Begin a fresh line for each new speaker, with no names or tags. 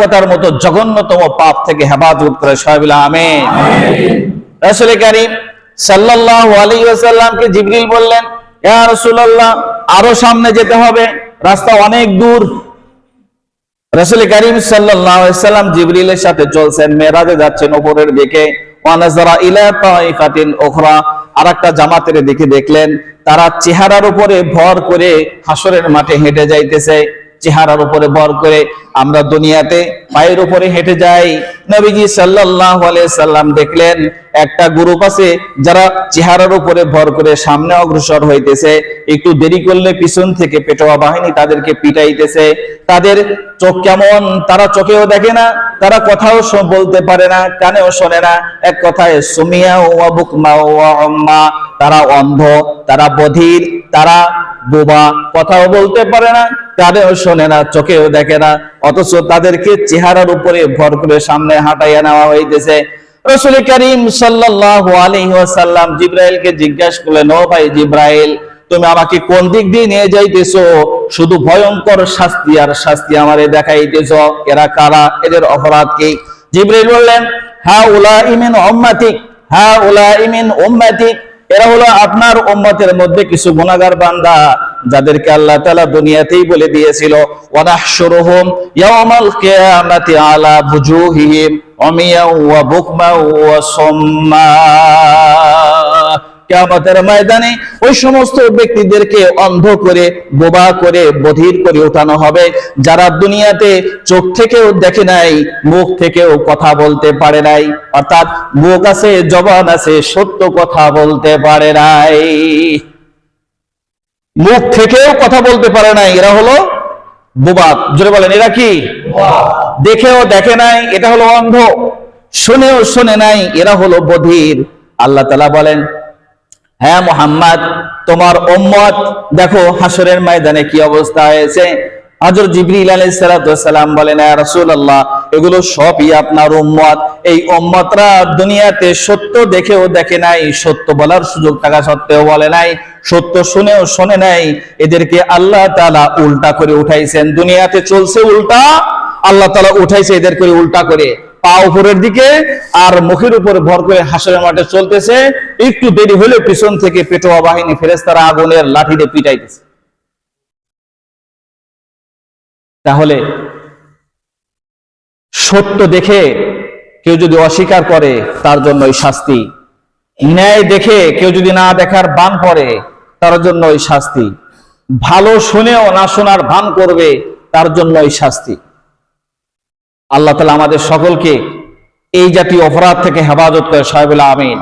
নাশকতার মতো জঘন্যতম পাপ থেকে হেফাজত করে ওয়াসাল্লামকে জিবরিল বললেন আরও সামনে যেতে হবে, রাস্তা অনেক দূর। রাসূল করিম সাল্লাম জিবরিলের সাথে চলছেন, মেরাজে যাচ্ছেন উপরের দিকে। উখরা, আরেকটা জামাতের দিকে দেখলেন, তারা চেহারার উপরে ভর করে হাসরের মাঠে হেঁটে যাইতেছে। চেহারার উপরে ভর করে আমরা দুনিয়াতে পায়ের উপরে হেঁটে যাই। নবীজি সাল্লাল্লাহু আলাইহি সাল্লাম দেখলেন, একটা গ্রুপ আছে যারা চেহারার উপরে ভর করে সামনে অগ্রসর হইতেছে। একটু দেরি করলে পিছন থেকে পেটোয়া বাহিনী তাদেরকে পিটাইতেছে। তাদের চোখ কেমন? তারা চোখেও দেখে না, তারা কথাও বলতে পারে না, কানেও শোনে না। এক কথায় সুমিয়া ওয়া বুকমা ওয়া উম্মা তারা অন্ধ, তারা বধির, তারা বোবা, কথাও বলতে পারে না। কানেও শোনে না, চোখেও দেখে না, অথচ তাদেরকে চেহারার উপরে ভর করে সামনে হাঁটাইয়া নেওয়া হইতেছে। রসুল করিম ওয়াসাল্লাম জিব্রাইলকে জিজ্ঞাসা করলেন, ও ভাই জিব্রাইল, তুমি আমাকে কোন দিক দিয়ে নিয়ে যাইতেছো? শুধু ভয়ঙ্কর শাস্তি আর শাস্তি আমারে দেখাইতেছ। এরা কারা? এদের অপরাধ কি? জিব্রাইল বললেন হ্যাঁ উলা ইমিন উম্মাতিক হ্যাঁ উলা ইমিন উম্মাতিক, এরা হলো আপনার উম্মতের মধ্যে কিছু গুনাহগার বান্দা। যাদেরকে আল্লাহ তাআলা দুনিয়াতেই বলে দিয়েছিল, ওয়ানাহশুরুহুম ইয়াওমাল কিয়ামাতি আলা বুজুহিহিম উমিয়া ওয়া বুকমা ওয়া সুম্মা। কিয়ামতের ময়দানে ওই সমস্ত ব্যক্তিদেরকে অন্ধ করে, বোবা করে, বধির করে ওঠানো হবে, যারা দুনিয়াতে চোখ থেকেও দেখে নাই, মুখ থেকেও কথা বলতে পারে নাই, অর্থাৎ মুখ আছে, জবান আছে, সত্য কথা বলতে পারে নাই। মুখ থেকেও কথা বলতে পারে নাই। এরা হলো বোবা জোরে বলেন, এরা কি? দেখেও দেখে নাই, এটা হলো অন্ধ। শুনেও শুনে নাই, এরা হলো বধির। আল্লাহ তালা বলেন হ্যাঁ মোহাম্মদ, তোমার উম্মত, দেখো হাসরের ময়দানে কি অবস্থা হয়েছে? হযরত জিবরিল আলাইহিস সালাম বলেন ইয়া রাসূলুল্লাহ এগুলো সবই আপনার উম্মত। এই উম্মতরা দুনিয়াতে সত্য দেখেও দেখে নাই, সত্য বলার সুযোগ থাকা সত্ত্বেও বলে নাই, সত্য শুনেও শোনে নাই। এদেরকে আল্লাহ তাআলা উল্টা করে উঠাইছেন। দুনিয়াতে চলছে উল্টা, আল্লাহ তাআলা উঠাইছে এদের করে উল্টা করে। পা উপরের দিকে আর মুখের উপর ভর করে হাসরের মাঠে চলতেছে। একটু দেরি হলে পিছন থেকে পেটোয়া বাহিনী ফেরেস্তারা আগুনের লাঠিতে পিটাইতেছে। তাহলে সত্য দেখে কেউ যদি অস্বীকার করে, তার জন্য ওই শাস্তি। ন্যায় দেখে কেউ যদি না দেখার বান করে তার জন্য ওই শাস্তি। ভালো শুনেও না শোনার ভান করবে, তার জন্য ওই শাস্তি। আল্লাহ তালা আমাদের সকলকে এই জাতীয় অপরাধ থেকে হেফাজত করে সাহেবুল্লাহ আমিন।